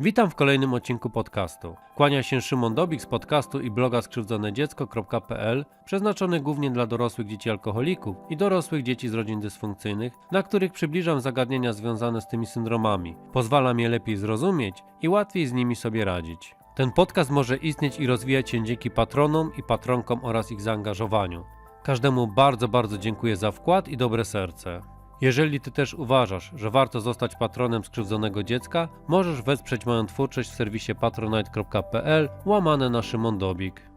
Witam w kolejnym odcinku podcastu. Kłania się Szymon Dobik z podcastu i bloga skrzywdzonedziecko.pl, przeznaczony głównie dla dorosłych dzieci alkoholików i dorosłych dzieci z rodzin dysfunkcyjnych, na których przybliżam zagadnienia związane z tymi syndromami. Pozwalam je lepiej zrozumieć i łatwiej z nimi sobie radzić. Ten podcast może istnieć i rozwijać się dzięki patronom i patronkom oraz ich zaangażowaniu. Każdemu bardzo, bardzo dziękuję za wkład i dobre serce. Jeżeli Ty też uważasz, że warto zostać patronem skrzywdzonego dziecka, możesz wesprzeć moją twórczość w serwisie patronite.pl łamane na Szymon Dobik.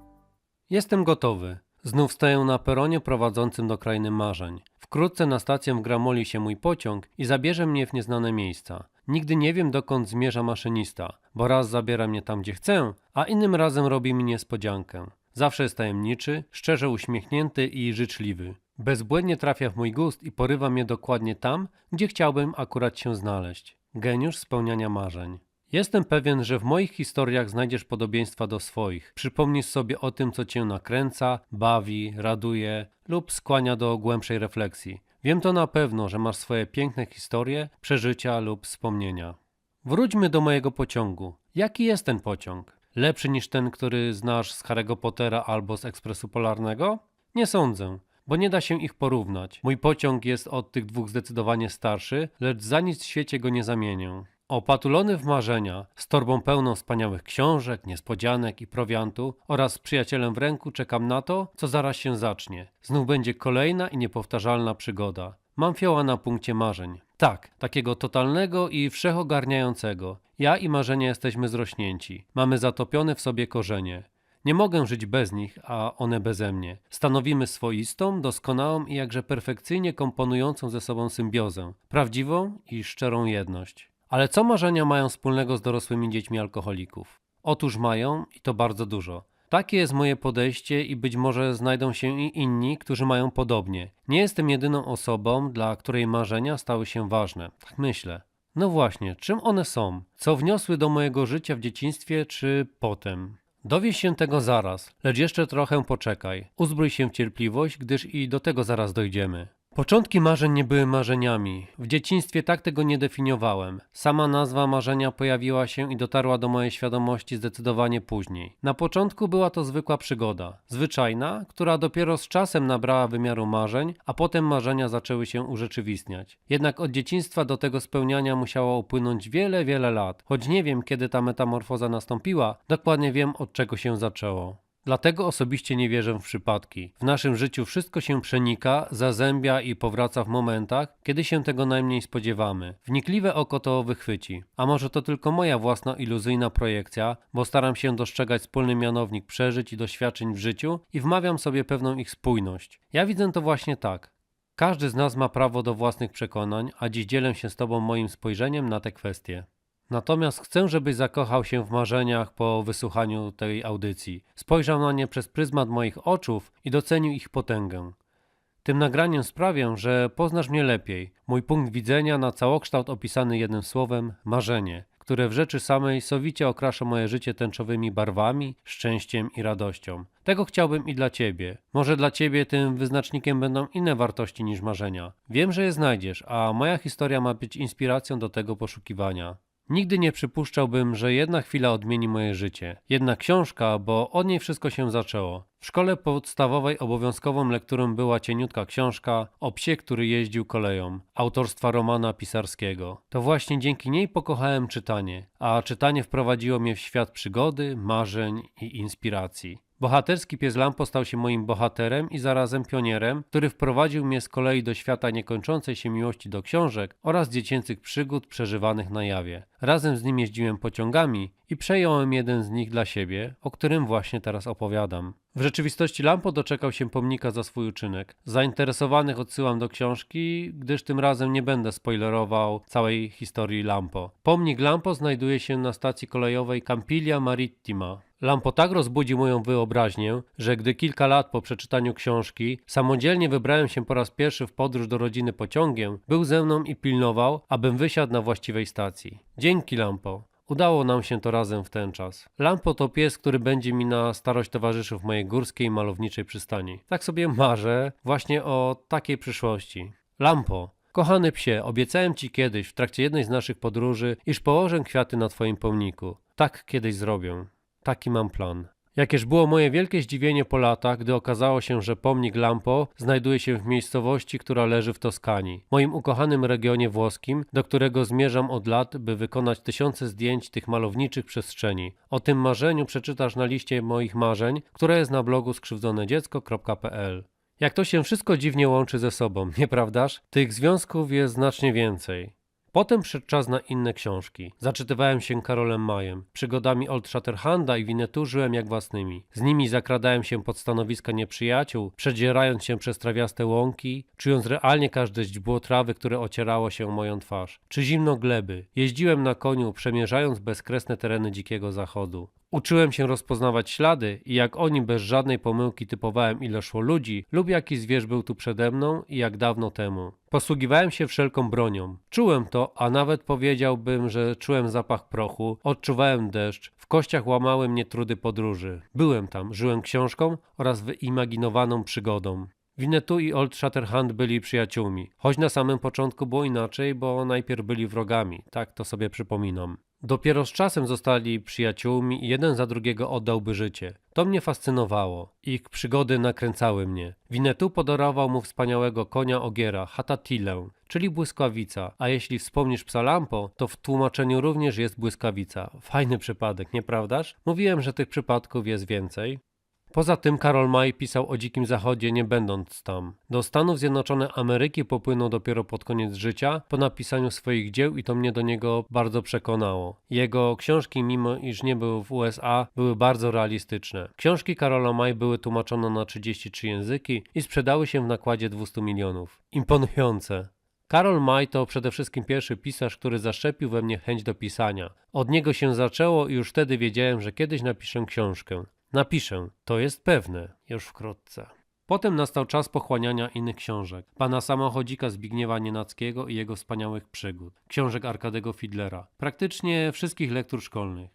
Jestem gotowy. Znów staję na peronie prowadzącym do krainy marzeń. Wkrótce na stację wgramoli się mój pociąg i zabierze mnie w nieznane miejsca. Nigdy nie wiem dokąd zmierza maszynista, bo raz zabiera mnie tam gdzie chcę, a innym razem robi mi niespodziankę. Zawsze jest tajemniczy, szczerze uśmiechnięty i życzliwy. Bezbłędnie trafia w mój gust i porywa mnie dokładnie tam, gdzie chciałbym akurat się znaleźć. Geniusz spełniania marzeń. Jestem pewien, że w moich historiach znajdziesz podobieństwa do swoich. Przypomnisz sobie o tym, co cię nakręca, bawi, raduje lub skłania do głębszej refleksji. Wiem to na pewno, że masz swoje piękne historie, przeżycia lub wspomnienia. Wróćmy do mojego pociągu. Jaki jest ten pociąg? Lepszy niż ten, który znasz z Harry'ego Pottera albo z Ekspresu Polarnego? Nie sądzę, bo nie da się ich porównać. Mój pociąg jest od tych dwóch zdecydowanie starszy, lecz za nic w świecie go nie zamienię. Opatulony w marzenia, z torbą pełną wspaniałych książek, niespodzianek i prowiantu oraz z przyjacielem w ręku czekam na to, co zaraz się zacznie. Znów będzie kolejna i niepowtarzalna przygoda. Mam fioła na punkcie marzeń. Tak, takiego totalnego i wszechogarniającego. Ja i marzenia jesteśmy zrośnięci. Mamy zatopione w sobie korzenie. Nie mogę żyć bez nich, a one beze mnie. Stanowimy swoistą, doskonałą i jakże perfekcyjnie komponującą ze sobą symbiozę, prawdziwą i szczerą jedność. Ale co marzenia mają wspólnego z dorosłymi dziećmi alkoholików? Otóż mają i to bardzo dużo. Takie jest moje podejście i być może znajdą się i inni, którzy mają podobnie. Nie jestem jedyną osobą, dla której marzenia stały się ważne. Tak myślę. No właśnie, czym one są? Co wniosły do mojego życia w dzieciństwie czy potem? Dowiesz się tego zaraz, lecz jeszcze trochę poczekaj. Uzbrój się w cierpliwość, gdyż i do tego zaraz dojdziemy. Początki marzeń nie były marzeniami. W dzieciństwie tak tego nie definiowałem. Sama nazwa marzenia pojawiła się i dotarła do mojej świadomości zdecydowanie później. Na początku była to zwykła przygoda, zwyczajna, która dopiero z czasem nabrała wymiaru marzeń, a potem marzenia zaczęły się urzeczywistniać. Jednak od dzieciństwa do tego spełniania musiało upłynąć wiele, wiele lat. Choć nie wiem, kiedy ta metamorfoza nastąpiła, dokładnie wiem, od czego się zaczęło. Dlatego osobiście nie wierzę w przypadki. W naszym życiu wszystko się przenika, zazębia i powraca w momentach, kiedy się tego najmniej spodziewamy. Wnikliwe oko to wychwyci. A może to tylko moja własna iluzyjna projekcja, bo staram się dostrzegać wspólny mianownik przeżyć i doświadczeń w życiu i wmawiam sobie pewną ich spójność. Ja widzę to właśnie tak. Każdy z nas ma prawo do własnych przekonań, a dziś dzielę się z Tobą moim spojrzeniem na te kwestie. Natomiast chcę, żebyś zakochał się w marzeniach po wysłuchaniu tej audycji. Spojrzał na nie przez pryzmat moich oczów i docenił ich potęgę. Tym nagraniem sprawię, że poznasz mnie lepiej. Mój punkt widzenia na całokształt opisany jednym słowem marzenie, które w rzeczy samej sowicie okrasza moje życie tęczowymi barwami, szczęściem i radością. Tego chciałbym i dla ciebie. Może dla ciebie tym wyznacznikiem będą inne wartości niż marzenia. Wiem, że je znajdziesz, a moja historia ma być inspiracją do tego poszukiwania. Nigdy nie przypuszczałbym, że jedna chwila odmieni moje życie. Jedna książka, bo od niej wszystko się zaczęło. W szkole podstawowej obowiązkową lekturą była cieniutka książka o psie, który jeździł koleją, autorstwa Romana Pisarskiego. To właśnie dzięki niej pokochałem czytanie, a czytanie wprowadziło mnie w świat przygody, marzeń i inspiracji. Bohaterski pies Lampo stał się moim bohaterem i zarazem pionierem, który wprowadził mnie z kolei do świata niekończącej się miłości do książek oraz dziecięcych przygód przeżywanych na jawie. Razem z nim jeździłem pociągami i przejąłem jeden z nich dla siebie, o którym właśnie teraz opowiadam. W rzeczywistości Lampo doczekał się pomnika za swój uczynek. Zainteresowanych odsyłam do książki, gdyż tym razem nie będę spoilerował całej historii Lampo. Pomnik Lampo znajduje się na stacji kolejowej Campiglia Marittima. Lampo tak rozbudził moją wyobraźnię, że gdy kilka lat po przeczytaniu książki samodzielnie wybrałem się po raz pierwszy w podróż do rodziny pociągiem, był ze mną i pilnował, abym wysiadł na właściwej stacji. Dzięki Lampo. Udało nam się to razem w ten czas. Lampo to pies, który będzie mi na starość towarzyszył w mojej górskiej malowniczej przystani. Tak sobie marzę właśnie o takiej przyszłości. Lampo, Kochany psie, obiecałem ci kiedyś, w trakcie jednej z naszych podróży, iż położę kwiaty na twoim pomniku. Tak kiedyś zrobię. Taki mam plan. Jakież było moje wielkie zdziwienie po latach, gdy okazało się, że pomnik Lampo znajduje się w miejscowości, która leży w Toskanii, moim ukochanym regionie włoskim, do którego zmierzam od lat, by wykonać tysiące zdjęć tych malowniczych przestrzeni. O tym marzeniu przeczytasz na liście moich marzeń, która jest na blogu skrzywdzonedziecko.pl. Jak to się wszystko dziwnie łączy ze sobą, nieprawdaż? Tych związków jest znacznie więcej. Potem przyszedł czas na inne książki. Zaczytywałem się Karolem Majem. Przygodami Old Shatterhanda i Winnetu żyłem jak własnymi. Z nimi zakradałem się pod stanowiska nieprzyjaciół, przedzierając się przez trawiaste łąki, czując realnie każde źdźbło trawy, które ocierało się o moją twarz. Czy zimno gleby. Jeździłem na koniu, przemierzając bezkresne tereny dzikiego zachodu. Uczyłem się rozpoznawać ślady i jak oni bez żadnej pomyłki typowałem ile szło ludzi lub jaki zwierz był tu przede mną i jak dawno temu. Posługiwałem się wszelką bronią. Czułem to, a nawet powiedziałbym, że czułem zapach prochu, odczuwałem deszcz, w kościach łamały mnie trudy podróży. Byłem tam, żyłem książką oraz wyimaginowaną przygodą. Winnetu i Old Shatterhand byli przyjaciółmi, choć na samym początku było inaczej, bo najpierw byli wrogami, tak to sobie przypominam. Dopiero z czasem zostali przyjaciółmi i jeden za drugiego oddałby życie. To mnie fascynowało. Ich przygody nakręcały mnie. Winnetu podarował mu wspaniałego konia ogiera, Hatatilę, czyli błyskawica, a jeśli wspomnisz psa Lampo, to w tłumaczeniu również jest błyskawica. Fajny przypadek, nieprawdaż? Mówiłem, że tych przypadków jest więcej. Poza tym Karol May pisał o Dzikim Zachodzie nie będąc tam. Do Stanów Zjednoczonych Ameryki popłynął dopiero pod koniec życia, po napisaniu swoich dzieł i to mnie do niego bardzo przekonało. Jego książki, mimo iż nie był w USA, były bardzo realistyczne. Książki Karola May były tłumaczone na 33 języki i sprzedały się w nakładzie 200 milionów. Imponujące. Karol May to przede wszystkim pierwszy pisarz, który zaszczepił we mnie chęć do pisania. Od niego się zaczęło i już wtedy wiedziałem, że kiedyś napiszę książkę. Napiszę, to jest pewne, już wkrótce. Potem nastał czas pochłaniania innych książek. Pana samochodzika Zbigniewa Nienackiego i jego wspaniałych przygód. Książek Arkadego Fidlera. Praktycznie wszystkich lektur szkolnych.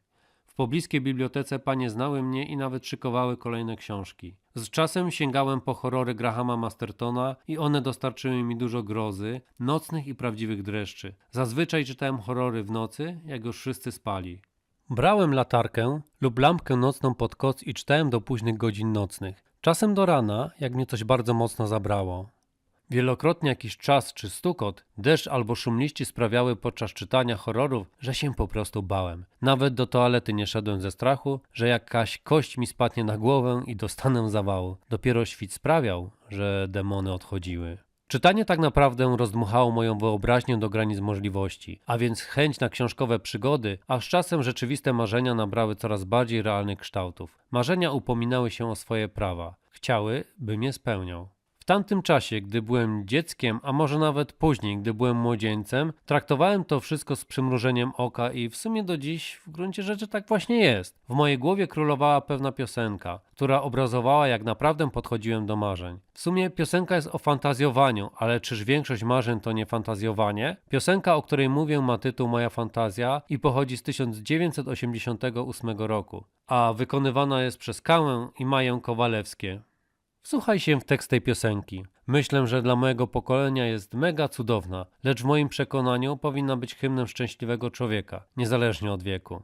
W pobliskiej bibliotece panie znały mnie i nawet szykowały kolejne książki. Z czasem sięgałem po horrory Grahama Mastertona i one dostarczyły mi dużo grozy, nocnych i prawdziwych dreszczy. Zazwyczaj czytałem horrory w nocy, jak już wszyscy spali. Brałem latarkę lub lampkę nocną pod koc i czytałem do późnych godzin nocnych. Czasem do rana, jak mnie coś bardzo mocno zabrało. Wielokrotnie jakiś czas czy stukot, deszcz albo szum liści sprawiały podczas czytania horrorów, że się po prostu bałem. Nawet do toalety nie szedłem ze strachu, że jakaś kość mi spadnie na głowę i dostanę zawału. Dopiero świt sprawiał, że demony odchodziły. Czytanie tak naprawdę rozdmuchało moją wyobraźnię do granic możliwości, a więc chęć na książkowe przygody, a z czasem rzeczywiste marzenia nabrały coraz bardziej realnych kształtów. Marzenia upominały się o swoje prawa. Chciały, bym je spełniał. W tamtym czasie, gdy byłem dzieckiem, a może nawet później, gdy byłem młodzieńcem, traktowałem to wszystko z przymrużeniem oka i w sumie do dziś w gruncie rzeczy tak właśnie jest. W mojej głowie królowała pewna piosenka, która obrazowała jak naprawdę podchodziłem do marzeń. W sumie piosenka jest o fantazjowaniu, ale czyż większość marzeń to nie fantazjowanie? Piosenka, o której mówię ma tytuł Moja fantazja i pochodzi z 1988 roku, a wykonywana jest przez Kałę i Maję Kowalewskie. Wsłuchaj się w tekst tej piosenki. Myślę, że dla mojego pokolenia jest mega cudowna, lecz w moim przekonaniu powinna być hymnem szczęśliwego człowieka, niezależnie od wieku.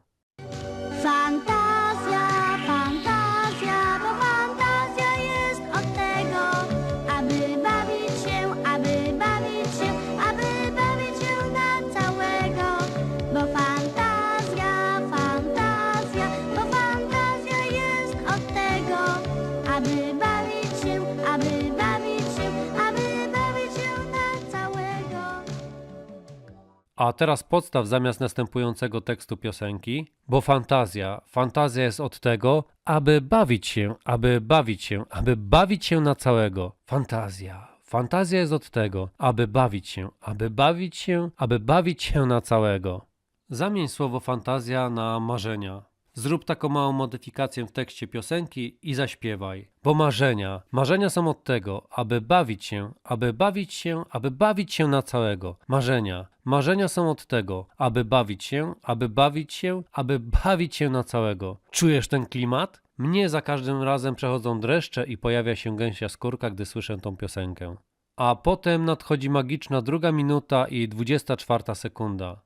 A teraz podstaw zamiast następującego tekstu piosenki, bo fantazja, fantazja jest od tego, aby bawić się, aby bawić się, aby bawić się na całego. Fantazja. Fantazja jest od tego, aby bawić się, aby bawić się, aby bawić się na całego. Zamień słowo fantazja na marzenia. Zrób taką małą modyfikację w tekście piosenki i zaśpiewaj. Bo marzenia, marzenia są od tego, aby bawić się, aby bawić się, aby bawić się na całego. Marzenia, marzenia są od tego, aby bawić się, aby bawić się, aby bawić się na całego. Czujesz ten klimat? Mnie za każdym razem przechodzą dreszcze i pojawia się gęsia skórka, gdy słyszę tą piosenkę. a potem nadchodzi magiczna druga minuta i 24 sekunda.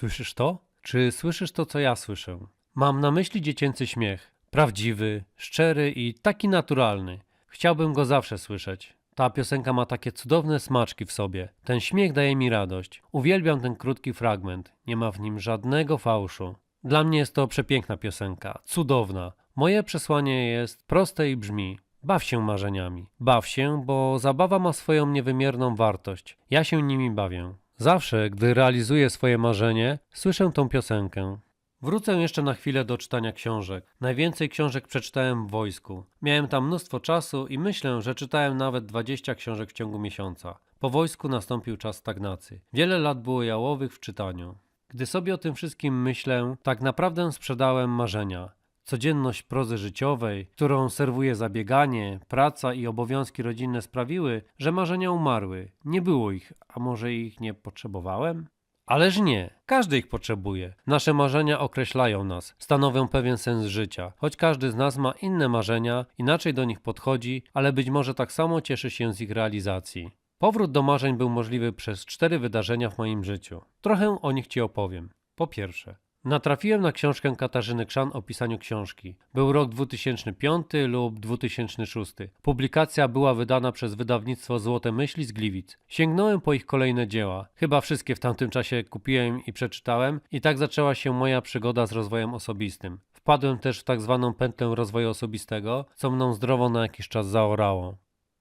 Słyszysz to? Czy słyszysz to, co ja słyszę? Mam na myśli dziecięcy śmiech. Prawdziwy, szczery i taki naturalny. Chciałbym go zawsze słyszeć. Ta piosenka ma takie cudowne smaczki w sobie. Ten śmiech daje mi radość. Uwielbiam ten krótki fragment. Nie ma w nim żadnego fałszu. Dla mnie jest to przepiękna piosenka, cudowna. Moje przesłanie jest proste i brzmi: baw się marzeniami. Baw się, bo zabawa ma swoją niewymierną wartość. Ja się nimi bawię. Zawsze, gdy realizuję swoje marzenie, słyszę tą piosenkę. Wrócę jeszcze na chwilę do czytania książek. Najwięcej książek przeczytałem w wojsku. Miałem tam mnóstwo czasu i myślę, że czytałem nawet 20 książek w ciągu miesiąca. Po wojsku nastąpił czas stagnacji. Wiele lat było jałowych w czytaniu. Gdy sobie o tym wszystkim myślę, tak naprawdę sprzedałem marzenia. Codzienność prozy życiowej, którą serwuje zabieganie, praca i obowiązki rodzinne sprawiły, że marzenia umarły. Nie było ich, a może ich nie potrzebowałem? Ależ nie, każdy ich potrzebuje. Nasze marzenia określają nas, stanowią pewien sens życia. Choć każdy z nas ma inne marzenia, inaczej do nich podchodzi, ale być może tak samo cieszy się z ich realizacji. Powrót do marzeń był możliwy przez cztery wydarzenia w moim życiu. Trochę o nich Ci opowiem. Po pierwsze, natrafiłem na książkę Katarzyny Krzan o pisaniu książki. Był rok 2005 lub 2006. Publikacja była wydana przez wydawnictwo Złote Myśli z Gliwic. Sięgnąłem po ich kolejne dzieła. Chyba wszystkie w tamtym czasie kupiłem i przeczytałem i tak zaczęła się moja przygoda z rozwojem osobistym. Wpadłem też w tak zwaną pętlę rozwoju osobistego, co mną zdrowo na jakiś czas zaorało.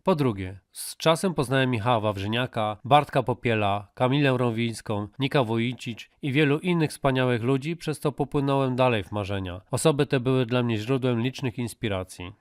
Po drugie, z czasem poznałem Michała Wawrzyniaka, Bartka Popiela, Kamilę Rowińską, Nika Wojcicz i wielu innych wspaniałych ludzi, przez co popłynąłem dalej w marzenia. Osoby te były dla mnie źródłem licznych inspiracji.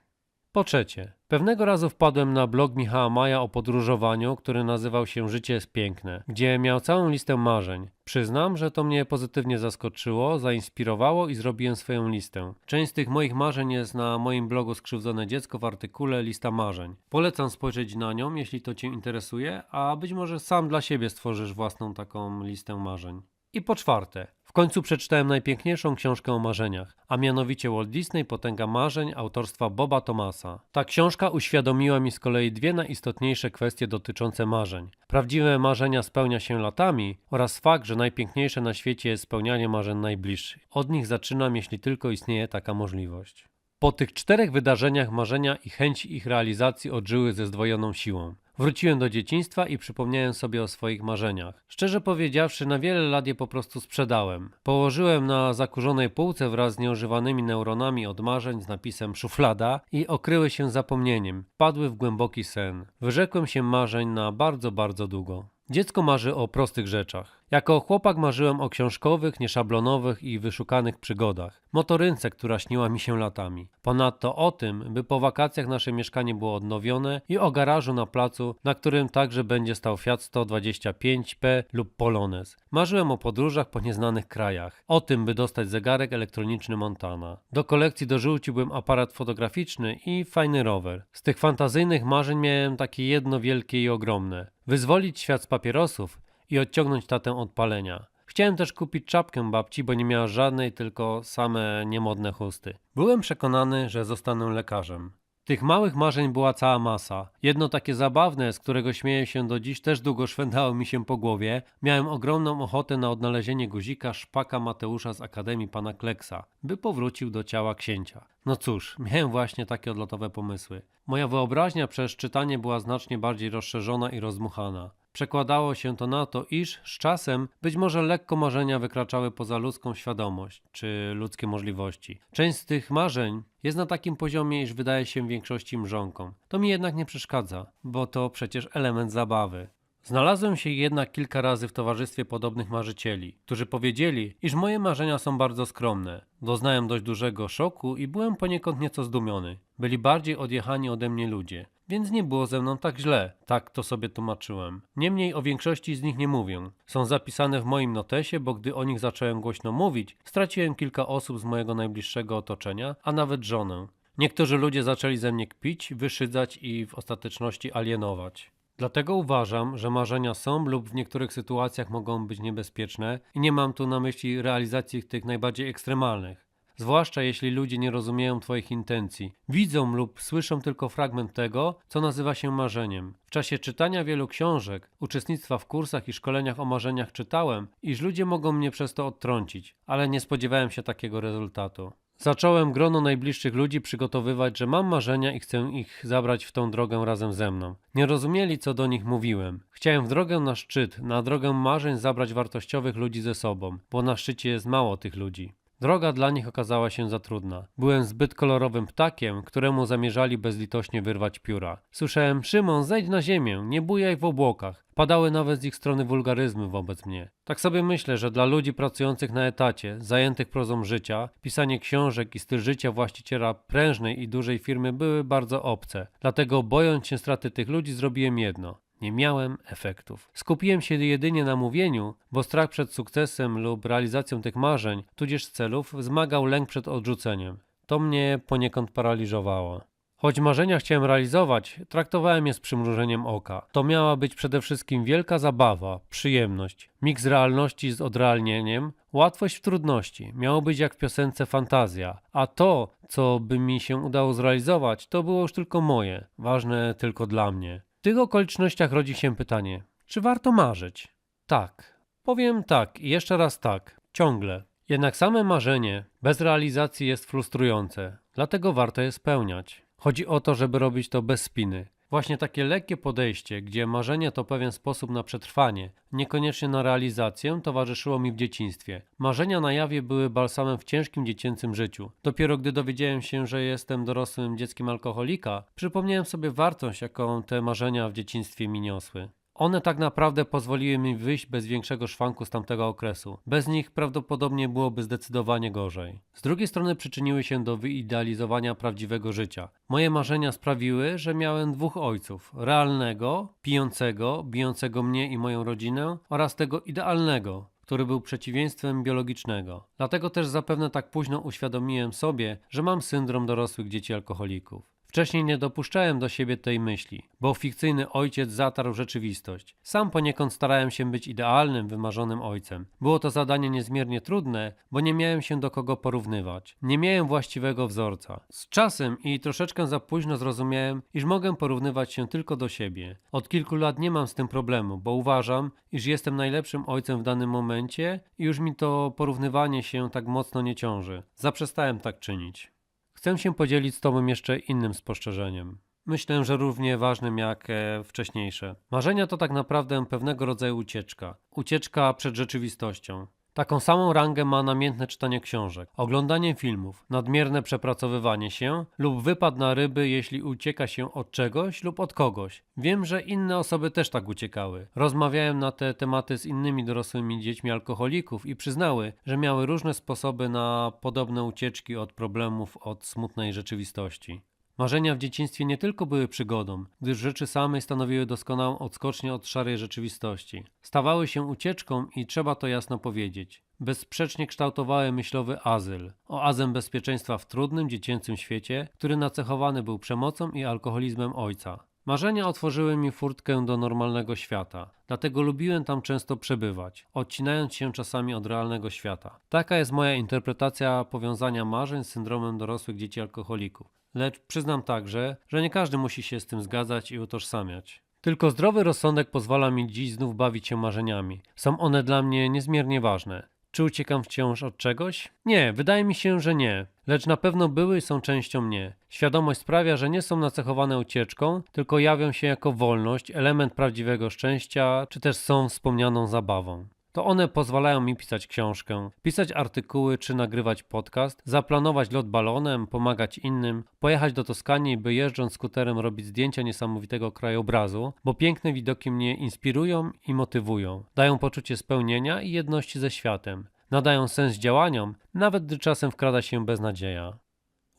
Po trzecie, pewnego razu wpadłem na blog Michała Maja o podróżowaniu, który nazywał się Życie jest piękne, gdzie miał całą listę marzeń. Przyznam, że to mnie pozytywnie zaskoczyło, zainspirowało i zrobiłem swoją listę. Część z tych moich marzeń jest na moim blogu Skrzywdzone Dziecko w artykule Lista Marzeń. Polecam spojrzeć na nią, jeśli to Cię interesuje, a być może sam dla siebie stworzysz własną taką listę marzeń. I po czwarte, w końcu przeczytałem najpiękniejszą książkę o marzeniach, a mianowicie Walt Disney Potęga Marzeń autorstwa Boba Thomasa. Ta książka uświadomiła mi z kolei dwie najistotniejsze kwestie dotyczące marzeń. Prawdziwe marzenia spełnia się latami oraz fakt, że najpiękniejsze na świecie jest spełnianie marzeń najbliższych. Od nich zaczynam, jeśli tylko istnieje taka możliwość. Po tych czterech wydarzeniach marzenia i chęci ich realizacji odżyły ze zdwojoną siłą. Wróciłem do dzieciństwa i przypomniałem sobie o swoich marzeniach. Szczerze powiedziawszy, na wiele lat je po prostu sprzedałem. Położyłem na zakurzonej półce wraz z nieużywanymi neuronami od marzeń z napisem szuflada i okryły się zapomnieniem. Padły w głęboki sen. Wyrzekłem się marzeń na bardzo, bardzo długo. Dziecko marzy o prostych rzeczach. Jako chłopak marzyłem o książkowych, nieszablonowych i wyszukanych przygodach. Motorynce, która śniła mi się latami. Ponadto o tym, by po wakacjach nasze mieszkanie było odnowione i o garażu na placu, na którym także będzie stał Fiat 125P lub Polonez. Marzyłem o podróżach po nieznanych krajach. O tym, by dostać zegarek elektroniczny Montana. Do kolekcji dorzuciłbym aparat fotograficzny i fajny rower. Z tych fantazyjnych marzeń miałem takie jedno wielkie i ogromne. Wyzwolić świat z papierosów i odciągnąć tatę od palenia. Chciałem też kupić czapkę babci, bo nie miała żadnej, tylko same niemodne chusty. Byłem przekonany, że zostanę lekarzem. Tych małych marzeń była cała masa. Jedno takie zabawne, z którego śmieję się do dziś, też długo szwędało mi się po głowie. Miałem ogromną ochotę na odnalezienie guzika szpaka Mateusza z Akademii Pana Kleksa, by powrócił do ciała księcia. No cóż, miałem właśnie takie odlotowe pomysły. Moja wyobraźnia przez czytanie była znacznie bardziej rozszerzona i rozmuchana. Przekładało się to na to, iż z czasem być może lekko marzenia wykraczały poza ludzką świadomość czy ludzkie możliwości. Część z tych marzeń jest na takim poziomie, iż wydaje się większości mrzonką. To mi jednak nie przeszkadza, bo to przecież element zabawy. Znalazłem się jednak kilka razy w towarzystwie podobnych marzycieli, którzy powiedzieli, iż moje marzenia są bardzo skromne. Doznałem dość dużego szoku i byłem poniekąd nieco zdumiony. Byli bardziej odjechani ode mnie ludzie, więc nie było ze mną tak źle, tak to sobie tłumaczyłem. Niemniej o większości z nich nie mówię. Są zapisane w moim notesie, bo gdy o nich zacząłem głośno mówić, straciłem kilka osób z mojego najbliższego otoczenia, a nawet żonę. Niektórzy ludzie zaczęli ze mnie kpić, wyszydzać i w ostateczności alienować. Dlatego uważam, że marzenia są lub w niektórych sytuacjach mogą być niebezpieczne i nie mam tu na myśli realizacji tych najbardziej ekstremalnych. Zwłaszcza jeśli ludzie nie rozumieją Twoich intencji. Widzą lub słyszą tylko fragment tego, co nazywa się marzeniem. W czasie czytania wielu książek, uczestnictwa w kursach i szkoleniach o marzeniach czytałem, iż ludzie mogą mnie przez to odtrącić, ale nie spodziewałem się takiego rezultatu. Zacząłem grono najbliższych ludzi przygotowywać, że mam marzenia i chcę ich zabrać w tą drogę razem ze mną. Nie rozumieli, co do nich mówiłem. Chciałem w drogę na szczyt, na drogę marzeń zabrać wartościowych ludzi ze sobą, bo na szczycie jest mało tych ludzi. Droga dla nich okazała się za trudna. Byłem zbyt kolorowym ptakiem, któremu zamierzali bezlitośnie wyrwać pióra. Słyszałem: Szymon, zejdź na ziemię, nie bujaj w obłokach. Padały nawet z ich strony wulgaryzmy wobec mnie. Tak sobie myślę, że dla ludzi pracujących na etacie, zajętych prozą życia, pisanie książek i styl życia właściciela prężnej i dużej firmy były bardzo obce. Dlatego bojąc się straty tych ludzi zrobiłem jedno. Nie miałem efektów. Skupiłem się jedynie na mówieniu, bo strach przed sukcesem lub realizacją tych marzeń, tudzież celów, wzmagał lęk przed odrzuceniem. To mnie poniekąd paraliżowało. Choć marzenia chciałem realizować, traktowałem je z przymrużeniem oka. To miała być przede wszystkim wielka zabawa, przyjemność, miks realności z odrealnieniem, łatwość w trudności. Miało być jak w piosence fantazja, a to, co by mi się udało zrealizować, to było już tylko moje, ważne tylko dla mnie. W tych okolicznościach rodzi się pytanie: czy warto marzyć? Tak. Powiem tak i jeszcze raz tak. Ciągle. Jednak same marzenie bez realizacji jest frustrujące, dlatego warto je spełniać. Chodzi o to, żeby robić to bez spiny. Właśnie takie lekkie podejście, gdzie marzenie to pewien sposób na przetrwanie, niekoniecznie na realizację, towarzyszyło mi w dzieciństwie. Marzenia na jawie były balsamem w ciężkim dziecięcym życiu. Dopiero gdy dowiedziałem się, że jestem dorosłym dzieckiem alkoholika, przypomniałem sobie wartość, jaką te marzenia w dzieciństwie mi niosły. One tak naprawdę pozwoliły mi wyjść bez większego szwanku z tamtego okresu. Bez nich prawdopodobnie byłoby zdecydowanie gorzej. Z drugiej strony przyczyniły się do wyidealizowania prawdziwego życia. Moje marzenia sprawiły, że miałem dwóch ojców: realnego, pijącego, bijącego mnie i moją rodzinę, oraz tego idealnego, który był przeciwieństwem biologicznego. Dlatego też zapewne tak późno uświadomiłem sobie, że mam syndrom dorosłych dzieci alkoholików. Wcześniej nie dopuszczałem do siebie tej myśli, bo fikcyjny ojciec zatarł rzeczywistość. Sam poniekąd starałem się być idealnym, wymarzonym ojcem. Było to zadanie niezmiernie trudne, bo nie miałem się do kogo porównywać. Nie miałem właściwego wzorca. Z czasem i troszeczkę za późno zrozumiałem, iż mogę porównywać się tylko do siebie. Od kilku lat nie mam z tym problemu, bo uważam, iż jestem najlepszym ojcem w danym momencie i już mi to porównywanie się tak mocno nie ciąży. Zaprzestałem tak czynić. Chcę się podzielić z Tobą jeszcze innym spostrzeżeniem. Myślę, że równie ważnym jak e, wcześniejsze. Marzenia to tak naprawdę pewnego rodzaju ucieczka. Ucieczka przed rzeczywistością. Taką samą rangę ma namiętne czytanie książek, oglądanie filmów, nadmierne przepracowywanie się lub wypad na ryby, jeśli ucieka się od czegoś lub od kogoś. Wiem, że inne osoby też tak uciekały. Rozmawiałem na te tematy z innymi dorosłymi dziećmi alkoholików i przyznały, że miały różne sposoby na podobne ucieczki od problemów, od smutnej rzeczywistości. Marzenia w dzieciństwie nie tylko były przygodą, gdyż rzeczy samej stanowiły doskonałą odskocznię od szarej rzeczywistości. Stawały się ucieczką i trzeba to jasno powiedzieć. Bezsprzecznie kształtowały myślowy azyl, oazę bezpieczeństwa w trudnym, dziecięcym świecie, który nacechowany był przemocą i alkoholizmem ojca. Marzenia otworzyły mi furtkę do normalnego świata, dlatego lubiłem tam często przebywać, odcinając się czasami od realnego świata. Taka jest moja interpretacja powiązania marzeń z syndromem dorosłych dzieci alkoholików. Lecz przyznam także, że nie każdy musi się z tym zgadzać i utożsamiać. Tylko zdrowy rozsądek pozwala mi dziś znów bawić się marzeniami. Są one dla mnie niezmiernie ważne. Czy uciekam wciąż od czegoś? Nie, wydaje mi się, że nie. Lecz na pewno były i są częścią mnie. Świadomość sprawia, że nie są nacechowane ucieczką, tylko jawią się jako wolność, element prawdziwego szczęścia, czy też są wspomnianą zabawą. To one pozwalają mi pisać książkę, pisać artykuły czy nagrywać podcast, zaplanować lot balonem, pomagać innym, pojechać do Toskanii, by jeżdżąc skuterem robić zdjęcia niesamowitego krajobrazu, bo piękne widoki mnie inspirują i motywują, dają poczucie spełnienia i jedności ze światem, nadają sens działaniom, nawet gdy czasem wkrada się beznadzieja.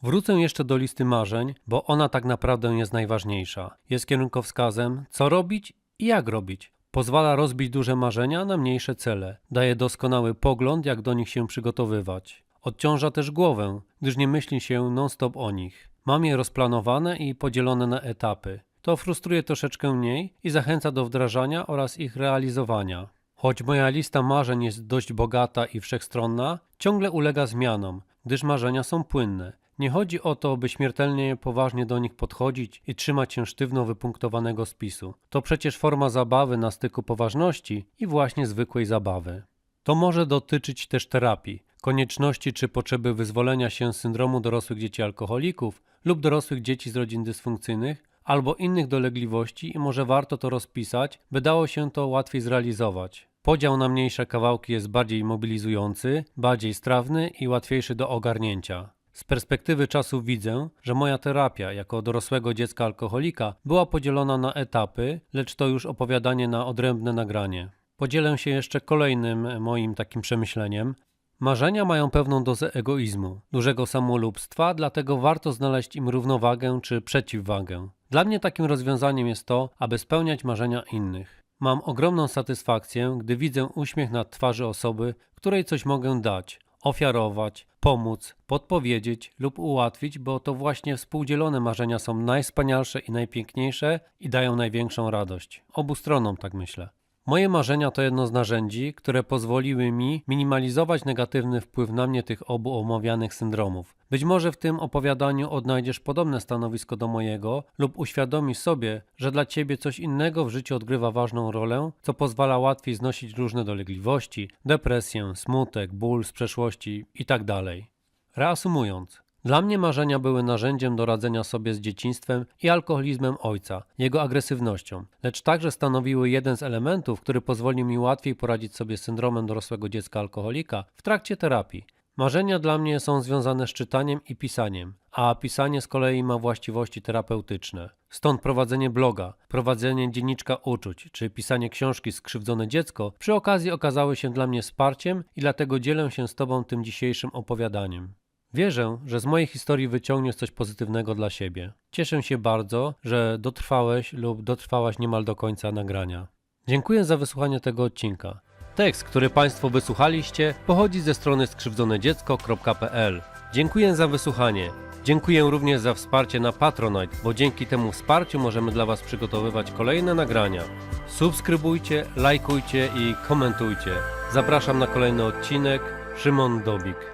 Wrócę jeszcze do listy marzeń, bo ona tak naprawdę jest najważniejsza. Jest kierunkowskazem, co robić i jak robić. Pozwala rozbić duże marzenia na mniejsze cele. Daje doskonały pogląd, jak do nich się przygotowywać. Odciąża też głowę, gdyż nie myśli się non-stop o nich. Mam je rozplanowane i podzielone na etapy. To frustruje troszeczkę mniej i zachęca do wdrażania oraz ich realizowania. Choć moja lista marzeń jest dość bogata i wszechstronna, ciągle ulega zmianom. gdyż marzenia są płynne. Nie chodzi o to, by śmiertelnie poważnie do nich podchodzić i trzymać się sztywno wypunktowanego spisu. To przecież forma zabawy na styku poważności i właśnie zwykłej zabawy. To może dotyczyć też terapii, konieczności czy potrzeby wyzwolenia się z syndromu dorosłych dzieci alkoholików lub dorosłych dzieci z rodzin dysfunkcyjnych, albo innych dolegliwości i może warto to rozpisać, by dało się to łatwiej zrealizować. Podział na mniejsze kawałki jest bardziej mobilizujący, bardziej strawny i łatwiejszy do ogarnięcia. Z perspektywy czasu widzę, że moja terapia jako dorosłego dziecka alkoholika była podzielona na etapy, lecz to już opowiadanie na odrębne nagranie. Podzielę się jeszcze kolejnym moim takim przemyśleniem. Marzenia mają pewną dozę egoizmu, dużego samolubstwa, dlatego warto znaleźć im równowagę czy przeciwwagę. Dla mnie takim rozwiązaniem jest to, aby spełniać marzenia innych. Mam ogromną satysfakcję, gdy widzę uśmiech na twarzy osoby, której coś mogę dać, ofiarować, pomóc, podpowiedzieć lub ułatwić, bo to właśnie współdzielone marzenia są najwspanialsze i najpiękniejsze i dają największą radość. Obu stronom tak myślę. Moje marzenia to jedno z narzędzi, które pozwoliły mi minimalizować negatywny wpływ na mnie tych obu omawianych syndromów. Być może w tym opowiadaniu odnajdziesz podobne stanowisko do mojego lub uświadomisz sobie, że dla ciebie coś innego w życiu odgrywa ważną rolę, co pozwala łatwiej znosić różne dolegliwości, depresję, smutek, ból z przeszłości itd. Reasumując, dla mnie marzenia były narzędziem do radzenia sobie z dzieciństwem i alkoholizmem ojca, jego agresywnością, lecz także stanowiły jeden z elementów, który pozwolił mi łatwiej poradzić sobie z syndromem dorosłego dziecka alkoholika w trakcie terapii. Marzenia dla mnie są związane z czytaniem i pisaniem, a pisanie z kolei ma właściwości terapeutyczne. Stąd prowadzenie bloga, prowadzenie dzienniczka uczuć czy pisanie książki Skrzywdzone dziecko przy okazji okazały się dla mnie wsparciem i dlatego dzielę się z Tobą tym dzisiejszym opowiadaniem. Wierzę, że z mojej historii wyciągniesz coś pozytywnego dla siebie. Cieszę się bardzo, że dotrwałeś lub dotrwałaś niemal do końca nagrania. Dziękuję za wysłuchanie tego odcinka. Tekst, który Państwo wysłuchaliście, pochodzi ze strony skrzywdzonedziecko.pl. Dziękuję za wysłuchanie. Dziękuję również za wsparcie na Patronite, bo dzięki temu wsparciu możemy dla Was przygotowywać kolejne nagrania. Subskrybujcie, lajkujcie i komentujcie. Zapraszam na kolejny odcinek. Szymon Dobik.